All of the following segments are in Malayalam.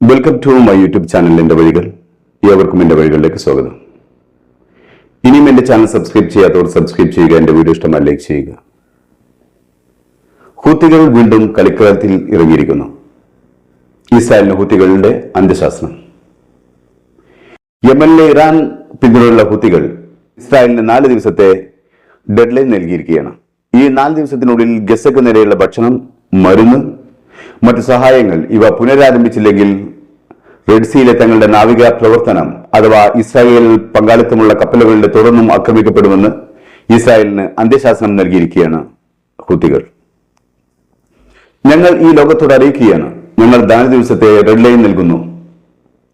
Welcome to my YouTube channel എന്റെ വഴികൾ. ഏവർക്കും എന്റെ വഴികളിലേക്ക് സ്വാഗതം. ഇനിയും എന്റെ ചാനൽ സബ്സ്ക്രൈബ് ചെയ്യാത്തവർ സബ്സ്ക്രൈബ് ചെയ്യുക എന്റെ വീഡിയോ ഇഷ്ടമായി ലൈക്ക് ചെയ്യുക. ഹൂത്തികൾ വീണ്ടും കളിക്കളത്തിൽ ഇറങ്ങിയിരിക്കുന്നു. ഇസ്രായേലിന് ഹൂത്തികളുടെ അന്ത്യശാസനം. യമനിലെ ഇറാൻ പിന്തുണയുള്ള ഹൂത്തികൾ ഇസ്രായേലിന് നാല് ദിവസത്തെ ഡെഡ്ലൈൻ നൽകിയിരിക്കുകയാണ്. ഈ നാല് ദിവസത്തിനുള്ളിൽ ഗസക്ക് നേരെയുള്ള ഭക്ഷണം മരുന്ന് മറ്റു സഹായങ്ങൾ ഇവ പുനരാരംഭിച്ചില്ലെങ്കിൽ റെഡ് സീയിലെ തങ്ങളുടെ നാവിക പ്രവർത്തനം അഥവാ ഇസ്രായേൽ പങ്കാളിത്തമുള്ള കപ്പലുകളുടെ തുടർന്നും ആക്രമിക്കപ്പെടുമെന്ന് ഇസ്രായേലിന് അന്ത്യശാസനം നൽകിയിരിക്കുകയാണ് ഹൂത്തികൾ ഞങ്ങൾ ഈ ലോകത്തോട് അറിയിക്കുകയാണ്. ഞങ്ങൾ ദാന ദിവസത്തെ റെഡ് ലൈൻ നൽകുന്നു.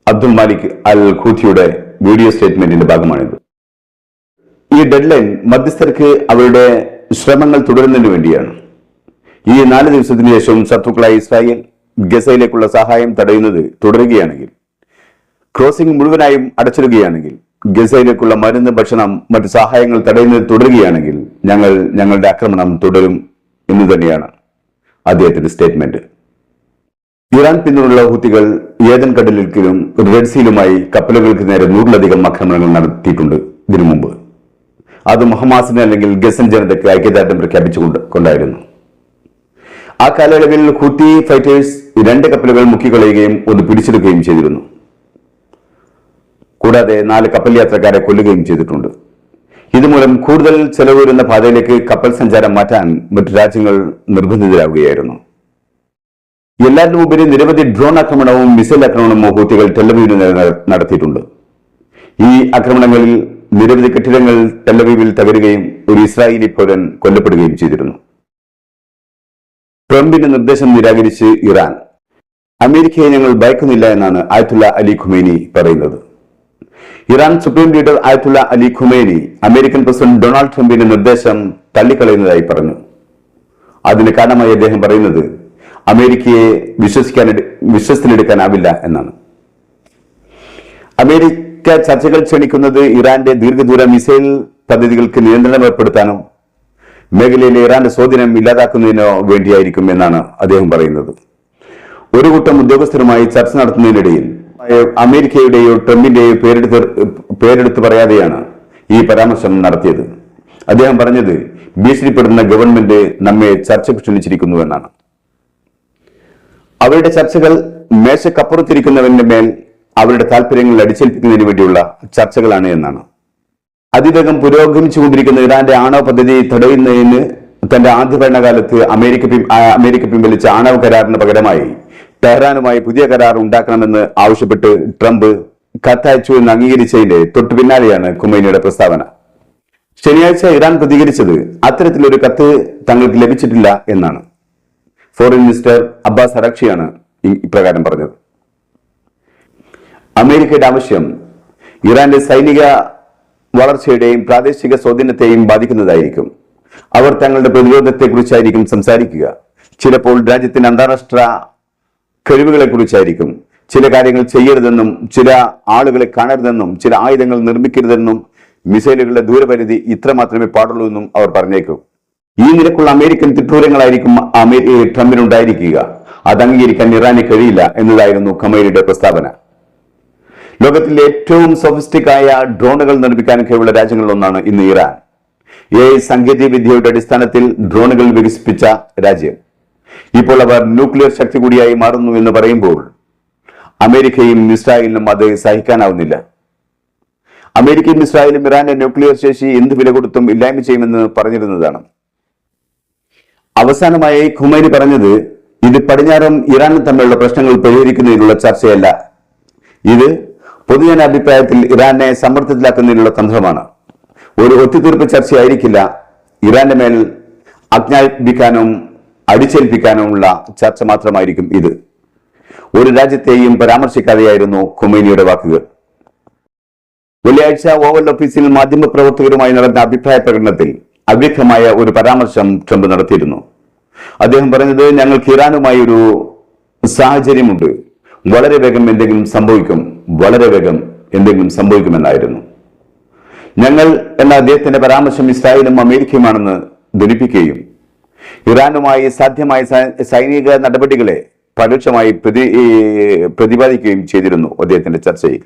അബ്ദുൽ മാലിക് അൽ ഖൂത്തിയുടെ വീഡിയോ സ്റ്റേറ്റ്മെന്റിന്റെ ഭാഗമാണിത്. ഈ ഡെഡ് ലൈൻ മധ്യസ്ഥർക്ക് അവരുടെ ശ്രമങ്ങൾ തുടരുന്നതിന് വേണ്ടിയാണ്. ഈ നാല് ദിവസത്തിന് ശേഷം ശത്രുക്കളായ ഇസ്രായേൽ ഗസയിലേക്കുള്ള സഹായം തടയുന്നത് തുടരുകയാണെങ്കിൽ ക്രോസിംഗ് മുഴുവനായും അടച്ചിടുകയാണെങ്കിൽ ഗസയിലേക്കുള്ള മരുന്ന് ഭക്ഷണം മറ്റ് സഹായങ്ങൾ തടയുന്നത് തുടരുകയാണെങ്കിൽ ഞങ്ങൾ ഞങ്ങളുടെ ആക്രമണം തുടരും എന്ന് തന്നെയാണ് അദ്ദേഹത്തിന്റെ സ്റ്റേറ്റ്മെന്റ്. ഇറാൻ പിന്തുണയുള്ള ഹൂത്തികൾ ഏതൻ കടലിലും റെഡ് സീലുമായി കപ്പലുകൾക്ക് നേരെ നൂറിലധികം ആക്രമണങ്ങൾ നടത്തിയിട്ടുണ്ട് ഇതിനു മുമ്പ്. അത് മുഹമാസിന് അല്ലെങ്കിൽ ഗസൻ ജനതയ്ക്ക് ഐക്യദാർഢ്യം പ്രഖ്യാപിച്ചുകൊണ്ട് കൊണ്ടായിരുന്നു. ആ കാലയളവിൽ ഹൂത്തി ഫൈറ്റേഴ്സ് രണ്ട് കപ്പലുകൾ മുക്കിക്കളയുകയും ഒന്ന് പിടിച്ചെടുക്കുകയും ചെയ്തിരുന്നു. കൂടാതെ നാല് കപ്പൽ യാത്രക്കാരെ കൊല്ലുകയും ചെയ്തിട്ടുണ്ട്. ഇതുമൂലം കൂടുതൽ ചെലവ് വരുന്ന പാതയിലേക്ക് കപ്പൽ സഞ്ചാരം മാറ്റാൻ മറ്റു രാജ്യങ്ങൾ നിർബന്ധിതരാകുകയായിരുന്നു എല്ലാത്തിനും ഉപരി നിരവധി ഡ്രോൺ ആക്രമണവും മിസൈൽ ആക്രമണവും ഹൂത്തികൾ ടെല്ലവീവിന് നടത്തിയിട്ടുണ്ട്. ഈ ആക്രമണങ്ങളിൽ നിരവധി കെട്ടിടങ്ങൾ ടെല്ലവീവിൽ തകരുകയും ഒരു ഇസ്രായേലി പൗരൻ കൊല്ലപ്പെടുകയും ചെയ്തിരുന്നു. ട്രംപിന്റെ നിർദ്ദേശം നിരാകരിച്ച് ഇറാൻ. അമേരിക്കയെ ഞങ്ങൾ ഭയക്കുന്നില്ല എന്നാണ് ആയത്തുള്ള അലി ഖുമേനി പറയുന്നത്. Iran supreme leader Ayatollah Ali Khamenei American president Donald ട്രംപിന്റെ നിർദ്ദേശം തള്ളിക്കളയുന്നതായി പറഞ്ഞു. അതിന് കാരണമായി അദ്ദേഹം പറയുന്നത് അമേരിക്കയെ വിശ്വസിക്കാൻ വിശ്വസത്തിലെടുക്കാനാവില്ല എന്നാണ്. അമേരിക്ക ചർച്ചകൾ ക്ഷണിക്കുന്നത് ഇറാന്റെ ദീർഘദൂര മിസൈൽ പദ്ധതികൾക്ക് നിയന്ത്രണം ഏർപ്പെടുത്താനോ മേഖലയിലെ ഇറാന്റെ സ്വാധീനം ഇല്ലാതാക്കുന്നതിനോ വേണ്ടിയായിരിക്കും എന്നാണ് അദ്ദേഹം പറയുന്നത്. ഒരു കൂട്ടം ഉദ്യോഗസ്ഥരുമായി ചർച്ച നടത്തുന്നതിനിടയിൽ അമേരിക്കയുടെയോ ട്രംപിന്റെയോ പേരെടുത്ത് പേരെടുത്ത് പറയാതെയാണ് ഈ പരാമർശം നടത്തിയത്. അദ്ദേഹം പറഞ്ഞത് ഭീഷണിപ്പെടുന്ന ഗവൺമെന്റ് നമ്മെ ചർച്ചയ്ക്ക് ക്ഷണിച്ചിരിക്കുന്നു എന്നാണ്. അവരുടെ ചർച്ചകൾ മേശക്കപ്പുറത്തിരിക്കുന്നവന്റെ മേൽ അവരുടെ താല്പര്യങ്ങൾ അടിച്ചേൽപ്പിക്കുന്നതിന് വേണ്ടിയുള്ള ചർച്ചകളാണ് എന്നാണ്. അതിവേഗം പുരോഗമിച്ചുകൊണ്ടിരിക്കുന്ന ഇറാന്റെ ആണവ പദ്ധതി തടയുന്നതിന് തന്റെ ആദ്യ ഭരണകാലത്ത് അമേരിക്ക അമേരിക്ക പിൻവലിച്ച ആണവ കരാറിന് പകരമായി ടെഹ്റാനുമായി പുതിയ കരാർ ഉണ്ടാക്കണമെന്ന് ആവശ്യപ്പെട്ട് ട്രംപ് കത്തയച്ചു എന്ന് അംഗീകരിച്ചതിന്റെ തൊട്ടു പിന്നാലെയാണ് കുമൈനിയുടെ പ്രസ്താവന. ശനിയാഴ്ച ഇറാൻ പ്രതികരിച്ചത് അത്തരത്തിലൊരു കത്ത് തങ്ങൾക്ക് ലഭിച്ചിട്ടില്ല എന്നാണ്. ഫോറിൻ മിനിസ്റ്റർ അബ്ബാസ് അറക്ഷിയാണ് ഇപ്രകാരം പറഞ്ഞത്. അമേരിക്കയുടെ ആവശ്യം ഇറാന്റെ സൈനിക വളർച്ചയുടെയും പ്രാദേശിക സ്വാധീനത്തെയും ബാധിക്കുന്നതായിരിക്കും. അവർ തങ്ങളുടെ പ്രതിരോധത്തെക്കുറിച്ചായിരിക്കും സംസാരിക്കുക. ചിലപ്പോൾ രാജ്യത്തിന്റെ അന്താരാഷ്ട്ര കഴിവുകളെ കുറിച്ചായിരിക്കും ചില കാര്യങ്ങൾ ചെയ്യരുതെന്നും ചില ആളുകളെ കാണരുതെന്നും ചില ആയുധങ്ങൾ നിർമ്മിക്കരുതെന്നും മിസൈലുകളുടെ ദൂരപരിധി ഇത്ര മാത്രമേ പാടുള്ളൂ എന്നും അവർ പറഞ്ഞേക്കും. ഈ നിരക്കുള്ള അമേരിക്കൻ തിട്ടൂരങ്ങളായിരിക്കും ട്രംപിനുണ്ടായിരിക്കുക. അത് അംഗീകരിക്കാൻ ഇറാന് കഴിയില്ല എന്നതായിരുന്നു ഖമേനിയുടെ പ്രസ്താവന. ലോകത്തിലെ ഏറ്റവും സൊഫിസ്റ്റിക് ആയ ഡ്രോണുകൾ നിർമ്മിക്കാൻ കഴിവുള്ള രാജ്യങ്ങളിലൊന്നാണ് ഇന്ന് ഇറാൻ. എ സാങ്കേതിക വിദ്യയുടെ അടിസ്ഥാനത്തിൽ ഡ്രോണുകൾ വികസിപ്പിച്ച രാജ്യം. ഇപ്പോൾ അവർ ന്യൂക്ലിയർ ശക്തി കൂടിയായി മാറുന്നു എന്ന് പറയുമ്പോൾ അമേരിക്കയും ഇസ്രായേലിനും അത് സഹിക്കാനാവുന്നില്ല. അമേരിക്കയും ഇസ്രായേലും ഇറാന്റെ ന്യൂക്ലിയർ ശേഷി എന്ത് വില കൊടുത്തും ഇല്ലായ്മ ചെയ്യുമെന്ന് പറഞ്ഞിരുന്നതാണ്. അവസാനമായി ഖുമൈനി പറഞ്ഞത് ഇത് പടിഞ്ഞാറും ഇറാനും തമ്മിലുള്ള പ്രശ്നങ്ങൾ പരിഹരിക്കുന്നതിനുള്ള ചർച്ചയല്ല. ഇത് പൊതുജന അഭിപ്രായത്തിൽ ഇറാനെ സമ്മർദ്ദത്തിലാക്കുന്നതിനുള്ള തന്ത്രമാണ്. ഒരു ഒത്തുതീർപ്പ് ചർച്ചയായിരിക്കില്ല. ഇറാന്റെ മേൽ ആജ്ഞാപിക്കാനും അടിച്ചേൽപ്പിക്കാനുമുള്ള ചർച്ച മാത്രമായിരിക്കും ഇത്. ഒരു രാജ്യത്തെയും പരാമർശിക്കാതെയായിരുന്നു ഖുമൈനിയുടെ വാക്കുകൾ. വെള്ളിയാഴ്ച ഓവൽ ഓഫീസിൽ മാധ്യമപ്രവർത്തകരുമായി നടന്ന അഭിപ്രായ പ്രകടനത്തിൽ അവ്യക്തമായ ഒരു പരാമർശം ട്രംപ് നടത്തിയിരുന്നു. അദ്ദേഹം പറഞ്ഞത് ഞങ്ങൾക്ക് ഇറാനുമായി ഒരു സാഹചര്യമുണ്ട്. വളരെ വേഗം എന്തെങ്കിലും സംഭവിക്കും വളരെ വേഗം എന്തെങ്കിലും സംഭവിക്കുമെന്നായിരുന്നു. ഞങ്ങൾ എന്ന അദ്ദേഹത്തിന്റെ പരാമർശം ഇസ്രായേലും അമേരിക്കയുമാണെന്ന് ധരിപ്പിക്കുകയും ഇറാനുമായി സാധ്യമായ സൈനിക നടപടികളെ പരോക്ഷമായി പ്രതി പ്രതിപാദിക്കുകയും ചെയ്തിരുന്നു അദ്ദേഹത്തിന്റെ ചർച്ചയിൽ.